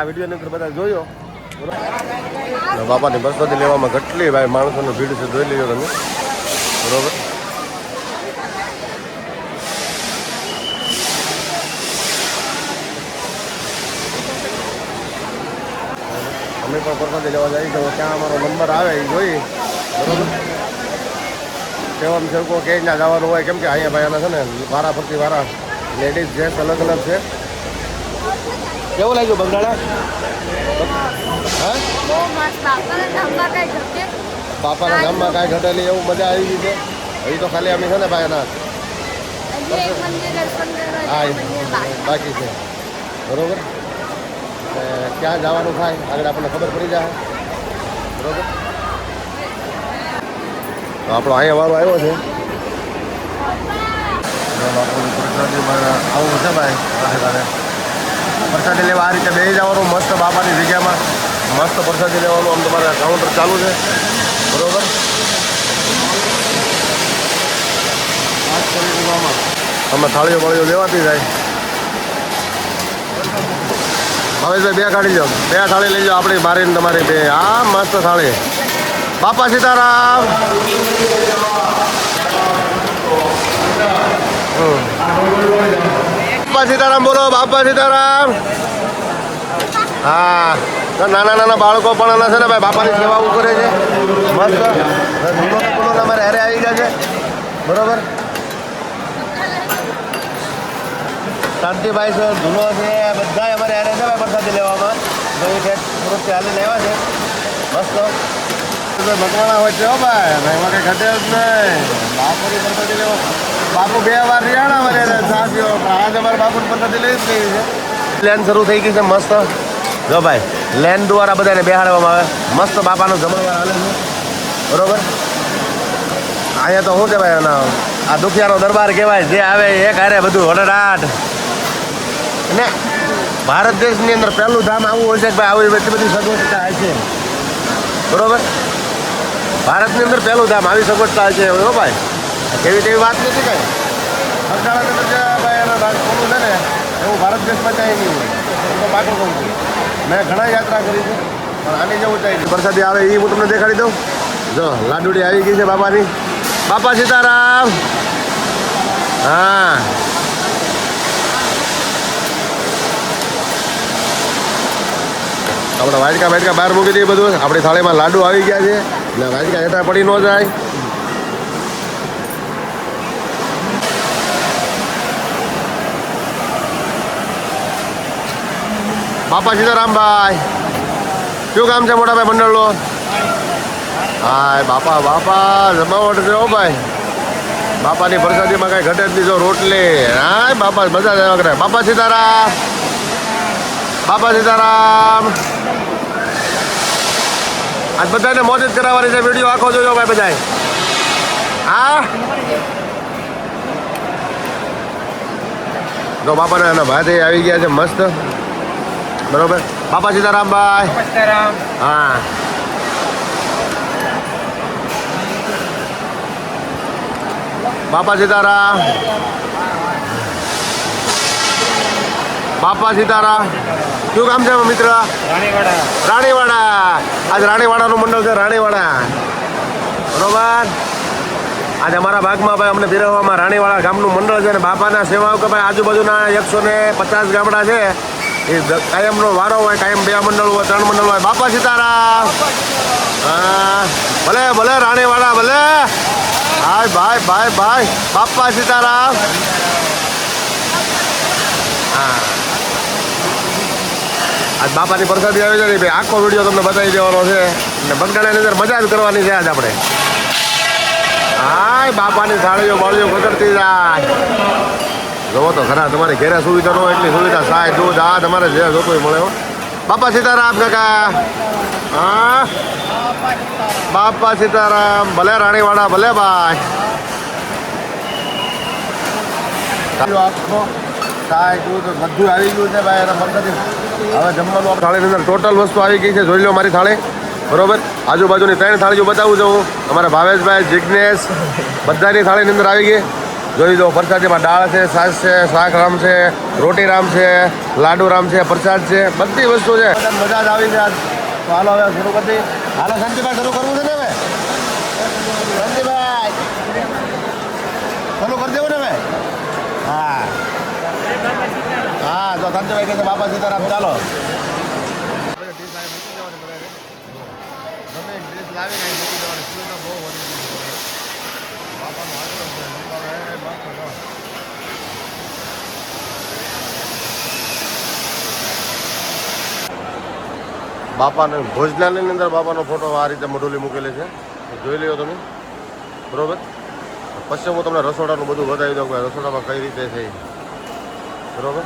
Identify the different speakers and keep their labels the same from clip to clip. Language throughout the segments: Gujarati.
Speaker 1: આ વિડીયોની અંદર બધા જોયો. બાપાની પ્રસાદી લેવામાં કેટલી ભાઈ, માણસોની ભીડ છે, જોઈ લેજો તમે. બરોબર? અમે પણ પરસાદી લેવા જઈએ તો ક્યાં અમારો નંબર આવે, એ જોઈ. બરોબર? કેવમ કોઈ કે ના જવાનું હોય, કેમ કે અહીંયા ભાઈ આના છે ને વારા ફરતી વારા. લેડીઝ જેન્ટ્સ અલગ અલગ છે. કેવું લાગ્યું બંગાળા હા
Speaker 2: બાપાના ધામમાં કઈ
Speaker 1: ગામમાં કાંઈ ઘટેલી એવું મજા આવી ગઈ છે હજી તો ખાલી અમે છે ને ભાઈ
Speaker 2: કરવા
Speaker 1: હા
Speaker 2: બાકી.
Speaker 1: છે બરોબર ને ક્યાં જવાનું થાય આગળ આપણને ખબર પડી જાય બરોબર તો આપણો અહીંયા વારો આવ્યો છે પ્રસાદીમાં આવું છે ભાઈ પ્રસાદી લેવા આ રીતે બેસી જવાનું, મસ્ત બાપાની જગ્યામાં મસ્ત પ્રસાદી લેવાનું આમ તમારે કાઉન્ટર ચાલુ છે. બરોબર? અમે થાળીઓ વાળીઓ લેવાતી જાય. ભાવેશભાઈ બે કાઢી જાઓ બે થાળી લઈ જાઓ આપણી મારી ને તમારી બે. આ મસ્ત થાળી. બાપા સીતારામ. હમ. બાપા સીતારામ બોલો, બાપા સીતારામ. હા નાના નાના બાળકો પણ એના છે ને ભાઈ, બાપાની સેવાઓ કરે છે. મસ્ત. સ્કૂલો અમારે હારે આવી છે બરોબર? શાંતિભાઈ છે ધૂનો છે. બધા અમારે હારે છે ભાઈ, પ્રસાદી લેવામાં. ચાલી લેવા છે. મસ્ત. તો બાપુ બે વાર રિયાણા અમારે બાપુની પ્રસાદી લઈ જ શરૂ થઈ ગઈ છે, મસ્ત. જો ભાઈ લેન દ્વારા બધાને બેહાડવામાં આવે. મસ્ત બાપાનો જમણવાર હાલે છે. બરોબર? અહીંયા તો શું ભાઈ એના આ દુખિયાનો દરબાર કહેવાય, જે આવે એક હારે બધું હડડાટ. ને ભારત દેશની અંદર પહેલું ધામ આવું હોય છે કે ભાઈ, આવી બધી બધી સગવડતા છે. બરોબર? ભારતની અંદર પહેલું ધામ આવી સગવડતા છે હો ભાઈ. એવી તેવી વાત નથી કઈ. સરકારની અંદર ભાઈ એના રાજકોટનું છે ને? એવું ભારત દેશમાં ચાય નહીં હોય તો પાકું કહું છું. મેં ઘણા યાત્રા કરી છે પણ આની જેવું ચાય વરસાદી આવે એ હું તમને દેખાડી દઉં. જો લાડુડી આવી ગઈ છે બાપાની. બાપા સીતારામ. હા. આપણે વાટકા વાટકા બહાર મૂકી દઈએ બધું. આપણી થાળીમાં લાડુ આવી ગયા છે. પડી ન જાય. બાપા સીતારામભાઈ, શું કામ છે મોટા ભાઈ મંડળનો? હા બાપા બાપા જમાવટ છે ભાઈ. બાપાની પ્રસાદીમાં કાંઈ ઘટે જ નહીં, જો રોટલી. હા બાપા, બધા બાપા સીતારામ બાપા સીતારામ. આજ બધાને મોજ જ કરાવવાની છે. વીડિયો આખો જોજો ભાઈ બધાએ હા? તો બાપાના એના ભાઈ આવી ગયા છે મસ્ત. બરોબર? બાપા સીતારામ ભાઈ. હા. બાપા સીતારામ. બાપા સીતારા શું કામ છે મિત્ર?
Speaker 3: રાણીવાડા.
Speaker 1: રાણીવાડા આજ રાણીવાડાનું મંડળ છે, રાણીવાડા. બરોબર? આજે અમારા ભાગમાં ભાઈ અમને ફેરવવામાં રાણીવાડા ગામનું મંડળ છે અને બાપાના સેવાઓ કે ભાઈ આજુબાજુના એકસો ને પચાસ ગામડા છે, એ કાયમનો વારો હોય, કાયમ બે મંડળ હોય, ત્રણ મંડળ હોય. બાપા સીતારા હા, ભલે ભલે રાણીવાડા, ભલે. ભાઈ ભાઈ ભાઈ ભાઈ. બાપા સીતારામ. હા. આજ બાપાની પ્રસાદી આવી છે. ભાઈ, આખો વીડિયો તમને બતાવી દેવાનો છે. અને બંગાળાની અંદર મજા જ કરવાની છે આજ આપણે. હાય, બાપાની થાળીઓ બાળીઓ કતરતી જાય જોવો તો ખરા, તમારે ઘેરે સુવિધા ન હોય એટલી સુવિધા સાય દૂધ આ તમારે જે જોતું મળે બાપા સીતારામ કાકા. હા? બાપા સીતારામ, ભલે રાણીવાડા, ભલે ભાઈ. આખો દૂધ બધું આવી ગયું છે ભાઈ મતલબ હવે જમવાનું થાળીની અંદર ટોટલ વસ્તુ આવી ગઈ છે જોઈ લો મારી થાળી. બરોબર? આજુબાજુની ત્રણ થાળીઓ બતાવું છું હું. અમારા ભાવેશભાઈ જિજ્ઞેશ બધાની થાળીની અંદર આવી ગઈ. જોઈ લો પ્રસાદીમાં દાળ છે છાશ છે શાક રામ છે રોટી રામ છે લાડુ રામ છે પ્રસાદ છે બધી વસ્તુ છે. મજા જ આવી છે તો હાલો હવે શરૂ કરી હાલો શાંતિભાઈ શરૂ કરવું છે ને હવે? શાંતિભાઈ. શરૂ કરી દેવું ને હવે? હા. હા તો શાંતિભાઈ કહે છે બાપા સીતારામ ચાલો. બાપાને ભોજનાલયની અંદર બાપાનો ફોટો આ રીતે મઢોલી મૂકેલી છે. જોઈ લ્યો તમે. બરોબર? પછી હું તમને રસોડાનું બધું બતાવી દઉં કે રસોડામાં કઈ રીતે છે. બરોબર?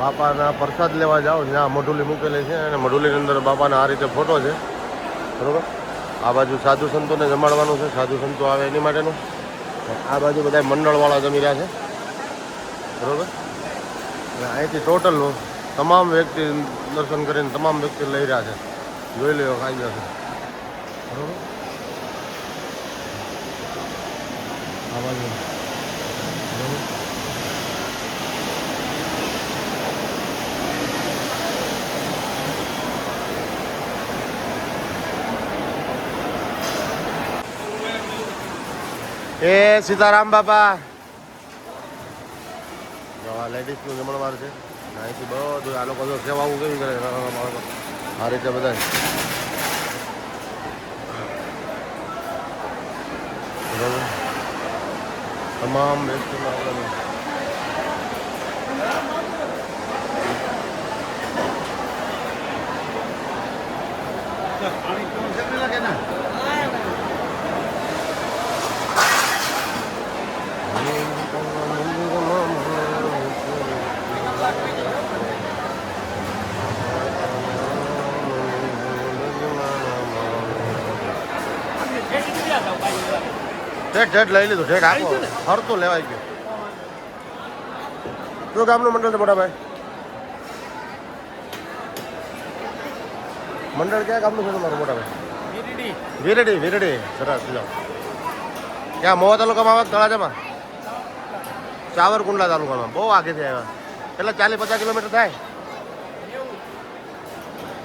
Speaker 1: બાપાના પ્રસાદ લેવા જાઓ, જ્યાં મઢુલી મૂકેલી છે અને મઢુલીની અંદર બાપાના આ રીતે ફોટો છે. બરોબર? આ બાજુ સાધુ સંતોને જમાડવાનું છે, સાધુ સંતો આવે એની માટેનું. આ બાજુ બધા મંડળવાળા જમી રહ્યા છે. બરોબર? અને અહીંથી ટોટલ તમામ વ્યક્તિ દર્શન કરીને તમામ વ્યક્તિ લઈ રહ્યા છે. જોઈ લેવો કાયદો છે. બરોબર? આ બાજુ. એ સીતારામ બાપા. લેડીઝનું જમણવાર છે. અહીંથી બધું આ લોકો જો સેવાઓ કેવી કરે આ રીતે બધા તમામ વ્યક્તિમાં આપણે ઠેક ઠેક લઈ લીધું ઠેક આપો. ફરતું લેવાય ગયું. શું ગામનું મંડળ છે મોટા ભાઈ મંડળ ક્યાં ગામનું છે તમારું મોટા ભાઈ વિરડી વિરડી. સરસ ક્યાં મોવા તાલુકામાં આવે તળાજામાં? સાવરકુંડલા તાલુકામાં. બહુ આગેથી આવ્યા. એટલે ચાલીસ પચાસ કિલોમીટર થાય?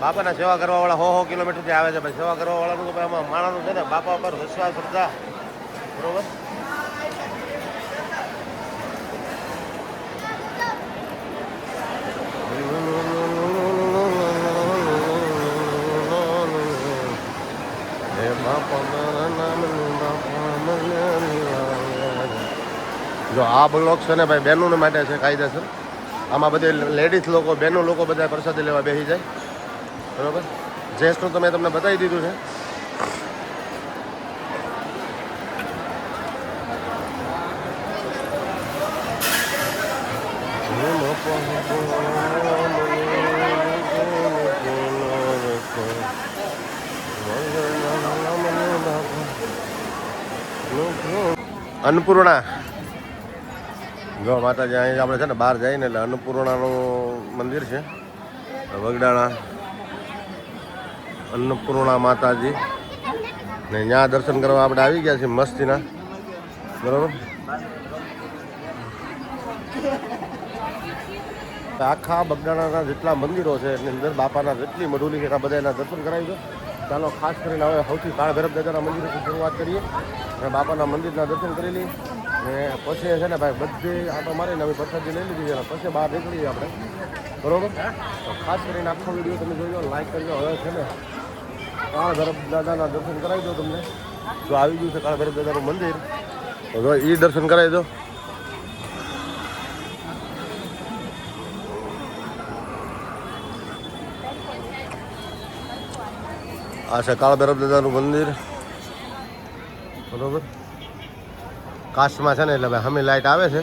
Speaker 1: બાપાના સેવા કરવા વાળા હો હો કિલોમીટરથી આવે છે. ભાઈ સેવા કરવા વાળાનું તો ભાઈ આમાં માણસનું છે ને બાપા પર વિશ્વાસ શ્રદ્ધા. બરોબર. જો આ બ્લોક છે ને ભાઈ બહેનોને માટે છે કાયદેસર. આમાં બધે લેડીઝ લોકો બહેનો લોકો બધા પ્રસાદી લેવા બેસી જાય. બરોબર? જેસનું તો મેં તમને બતાવી દીધું છે. અન્નપૂર્ણા. જો માતાજી અહીં આપણે છે ને બહાર જઈએ ને એટલે અન્નપૂર્ણાનું મંદિર છે. વગડાણા. અન્નપૂર્ણા માતાજી. ને ત્યાં દર્શન કરવા આપણે આવી ગયા છીએ મસ્તીના. બરોબર? આખા બગડાણાના જેટલા મંદિરો છે, એની અંદર બાપાના જેટલી મઢુલી છે, એના બધા એના દર્શન કરાવી દો. ચાલો, ખાસ કરીને હવે સૌથી કાળ ભૈરવ દાદાના મંદિરેથી શરૂઆત કરીએ અને બાપાના મંદિરના દર્શન કરી લઈએ. ને પછી છે ને ભાઈ, બધી આટો મારીને હવે પ્રસાદી લઈ લીધી છે પછી બહાર નીકળીએ આપણે. બરોબર? તો ખાસ કરીને આખો વીડિયો તમે જોજો લાઈક કરજો હવે છે ને કાળ ભૈરવ દાદાના દર્શન કરાવી દો તમને. જો આવી ગયું છે કાળ ભૈરવ દાદાનું મંદિર, તો એ દર્શન કરાવી દો. આ છે કાળ ભૈરવ દાદાનું મંદિર બરોબર કાશમાં છે ને એટલે ભાઈ હમી લાઈટ આવે છે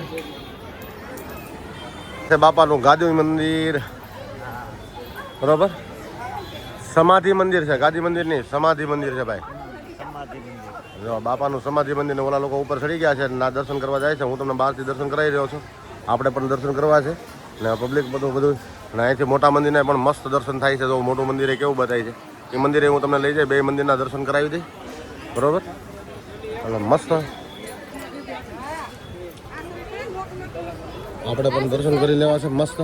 Speaker 1: છે બાપાનું ગાદી મંદિર બરોબર સમાધિ મંદિર છે ગાદી મંદિર નહીં સમાધિ મંદિર છે ભાઈ જો બાપાનું સમાધિ મંદિર ને ઓલા લોકો ઉપર ચડી ગયા છે ના દર્શન કરવા જાય છે. હું તમને બહારથી દર્શન કરાવી રહ્યો છું. આપણે પણ દર્શન કરવા છે. ને પબ્લિક બધું બધું. અને અહીંથી મોટા મંદિરને પણ મસ્ત દર્શન થાય છે. તો મોટું મંદિર એ કેવું બતાય છે. એ મંદિરે હું તમને લઈ જાય, બે મંદિરના દર્શન કરાવી દઈ બરોબર? એટલે મસ્ત. આપણે પણ દર્શન કરી લેવા છે, મસ્ત.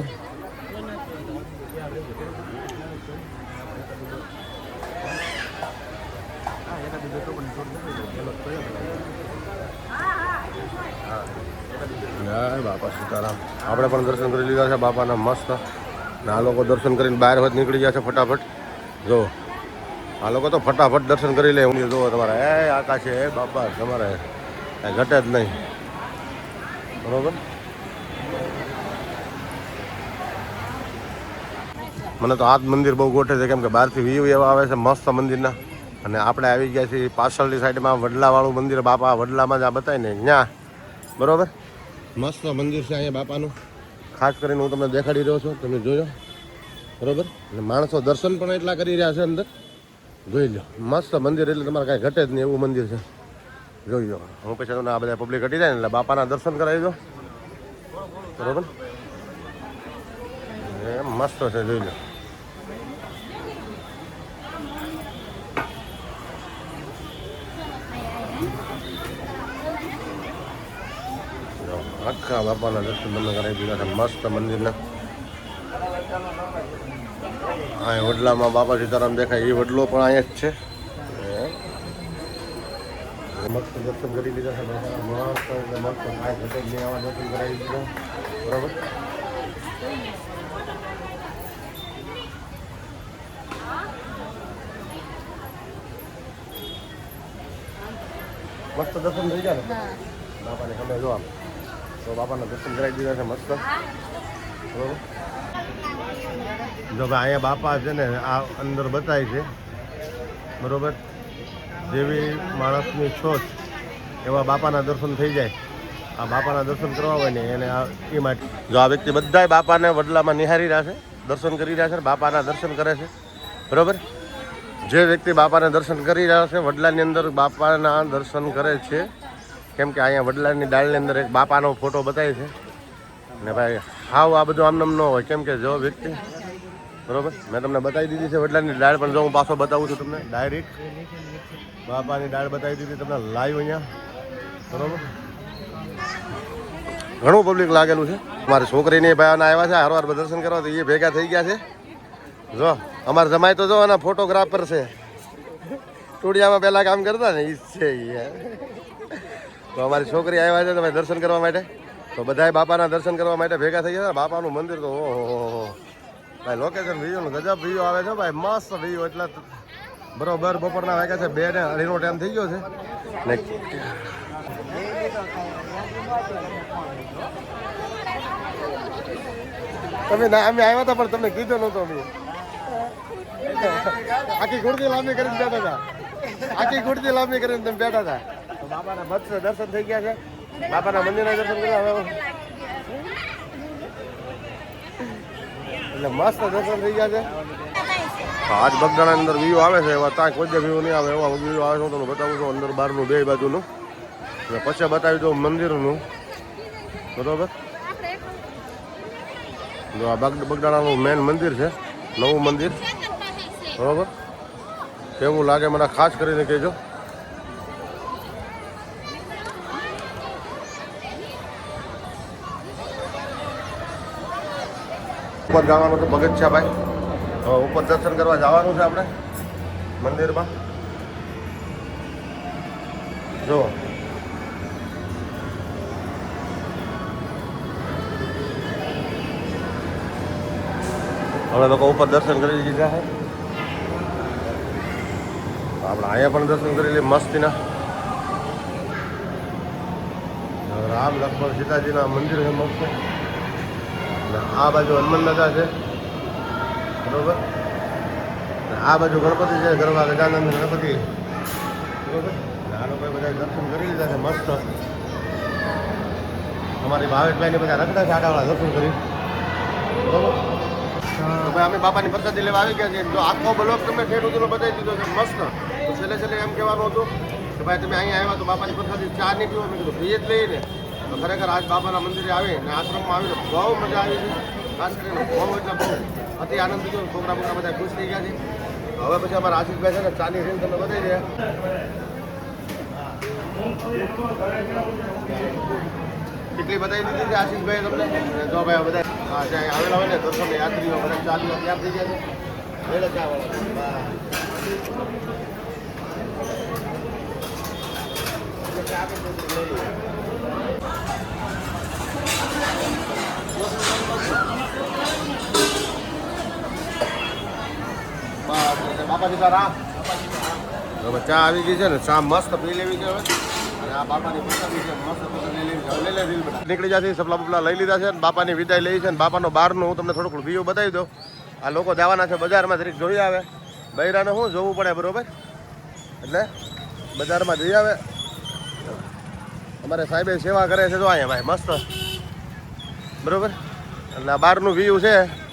Speaker 1: બાપા સીતારામ. આપણે પણ દર્શન કરી લીધા છે, બાપાના મસ્ત. ને આ લોકો દર્શન કરીને બહાર હોત નીકળી ગયા છે ફટાફટ. જો આ લોકો તો ફટાફટ દર્શન કરી લે હું જો તમારે. એ, આકાશ, એ બાપા તમારે. ઘટે જ નહીં. બરોબર? મને તો આ મંદિર બહુ ગોઠે છે, કેમ કે બહારથી વ્યૂ એવા આવે છે, મસ્ત મંદિરના. અને આપણે આવી ગયા છીએ પાછળની સાઈડમાં વડલાવાળું મંદિર, બાપા વડલામાં જ આ બતાય ને ત્યાં બરોબર? મસ્ત મંદિર છે અહીંયા બાપાનું. ખાસ કરીને હું તમને દેખાડી રહ્યો છું, તમે જોજો. બરોબર? અને માણસો દર્શન પણ એટલા કરી રહ્યા છે અંદર. જોઈ લો. મસ્ત મંદિર એટલે તમારે કાંઈ ઘટે જ નહીં એવું મંદિર છે. જોઈ લો. હું પછી તમને આ બધા પબ્લિક ઘટી જાય ને એટલે બાપાના દર્શન કરાવી દો બરોબર? મસ્ત છે, જોઈ લો. આખા બાપાના દર્શન તમને કરાવી દીધા છે. મસ્ત મંદિરના. હા વડલામાં બાપા સીતારામ દેખાય એ વડલો પણ અહીંયા જ છે. હે. મસ્ત દર્શન કરી લીધા છે મસ્ત એટલે મસ્ત કાંઈ ઘટે જ આવા દર્શન કરાવી દીધા. બરાબર? મસ્ત દર્શન થઈ ગયા ને? બાપાને તમે જો આમ. તો બાપાના દર્શન કરાવી દીધા છે મસ્ત. બરોબર? જો ભાઈ અહીંયા બાપા છે ને આ અંદર બતાય છે. બરોબર? જેવી માણસની સોચ એવા બાપાના દર્શન થઈ જાય. આ બાપાના દર્શન કરવા હોય ને એને આ એ માટે. જો આ વ્યક્તિ બધાય બાપાને વડલામાં નિહારી રહ્યા છે, દર્શન કરી રહ્યા છે, બાપાના દર્શન કરે છે. બરોબર? જે વ્યક્તિ બાપાના દર્શન કરી રહ્યા છે, વડલાની અંદર બાપાના દર્શન કરે છે. કેમ કે અહીંયા વડલાની ડાળની અંદર એક બાપાનો ફોટો બતાવે છે. ને ભાઈ, હાવ આ બધું આમનામ ન હોય. કેમ કે જો વ્યક્તિ બરોબર? મેં તમને બતાવી દીધી છે વડલાની ડાળ પણ જો હું પાછો બતાવું છું તમને. ડાયરેક્ટ બાપાની ડાળ બતાવી દીધી તમને લાઈવ અહીંયા. બરોબર? ઘણું પબ્લિક લાગેલું છે. મારી છોકરીને ભાઈઓને આવ્યા છે હાર વાર દર્શન કરવા તો એ ભેગા થઈ ગયા છે. જો અમારે જમાય તો જો એના ફોટોગ્રાફર છે. ટુડિયામાં પહેલાં કામ કરતા ને એ છે. તો અમારી છોકરી આવ્યા છે તમે દર્શન કરવા માટે. તો બધાય બાપાના દર્શન કરવા માટે ભેગા થઈ ગયા બાપાનું મંદિર તો ઓહો ભાઈ લોકેશન વ્યૂ ગજબ વ્યૂ આવે છે ભાઈ, મસ્ત વ્યૂ એટલે બરોબર બપોરના વાગ્યા છે, બે ને અઢીનો ટાઈમ થઈ ગયો છે. ને તમે ના, અમે આવ્યા હતા, પણ તમને કીધું નહોતો અમે. આખી ગુડતી લાંબી કરીને બેઠા હતા. આખી ગુડતી લાંબી કરીને તમે બેઠા હતા. તો બાપાના મસ્ત દર્શન થઈ ગયા છે. બાપાના મંદિરના દર્શન કર્યા એટલે મસ્ત દર્શન થઈ ગયા છે. આજ બગદાણાની અંદર વ્યૂ આવે છે, એવા ત્યાં કોઈ વ્યૂ નહીં આવે, એવા વ્યૂ આવે છે, હું તમને બતાવું છું, અંદર બહારનું બે બાજુનું. અને પછી બતાવી દઉં મંદિરનું. બરોબર? આ બગ, બગદાણાનું મેન મંદિર છે, નવું મંદિર. બરોબર? કેવું લાગે મને? ખાસ કરીને કહેજો. ઉપર જવાનું છે પગથિયા ભાઈ ઉપર દર્શન કરવા જવાનું છે આપણે મંદિરમાં. જો હવે લોકો ઉપર દર્શન કરી લીધા છે. આપણે અહીંયા પણ દર્શન કરી લઈએ મસ્તીના. રામ લક્ષ્મણ સીતાજીના મંદિર છે મસ્ત. અને આ બાજુ હનુમાન દાદા છે. બરોબર? આ બાજુ ગણપતિ છે, ગરબા ગજાનંદ ગણપતિ. બરોબર? આ લોકોએ બધા દર્શન કરી લીધા છે, મસ્ત. અમારી ભાવેશભાઈને બધા રખડા છે આડાવાળા દર્શન કરી. બરોબર? તો અમે બાપાની પ્રસાદી લેવા આવી ગયા છીએ. જો આખો બ્લોક તમે ખેડૂતોને બતાવી દીધો છે, મસ્ત. તો છેલ્લે છેલ્લે એમ કહેવાનું હતું કે ભાઈ, તમે અહીંયા આવ્યા તો બાપાની પ્રસાદી ચા નહીં પીવો. મેં કીધું પીએ જ લઈને. ખરેખર આજ બાબાના મંદિરે આવે અને આશ્રમમાં આવીને બહુ મજા આવી છે ખાસ કરીને બહુ એટલે બહુ અતિ આનંદ થયો. છોકરા બોકરા બધા ખુશ થઈ ગયા છે. હવે પછી અમારા આશિષભાઈ છે ને ચાની રીલ તમે બતાવી દે કેટલી બતાવી દીધી છે આશિષભાઈ તમને? જો ભાઈ બધા હા જ્યાં આવેલા હોય ને દર્શન યાત્રીઓ બધા ચા પીવા ત્યાં થઈ ગયા છે. એટલે ચા વાળા બાપા સીતારામ હવે ચા આવી ગઈ છે ને, ચા મસ્ત પી લેવી છે હવે. નીકળી જશે, સપલા બપલા લઈ લીધા છે બાપાની વિદાય લઈ છે બાપાનો બહારનું હું તમને થોડુંક વ્યૂ બતાવી દઉં. આ લોકો જવાના છે બજારમાં, જરીક જોઈ આવે. બૈરાને શું જોવું પડે, બરોબર? એટલે બજારમાં જઈ આવે. અમારે સાહેબે સેવા કરે છે, જો અહીંયા ભાઈ, મસ્ત. બરોબર? એટલે આ બહારનું વ્યૂ છે.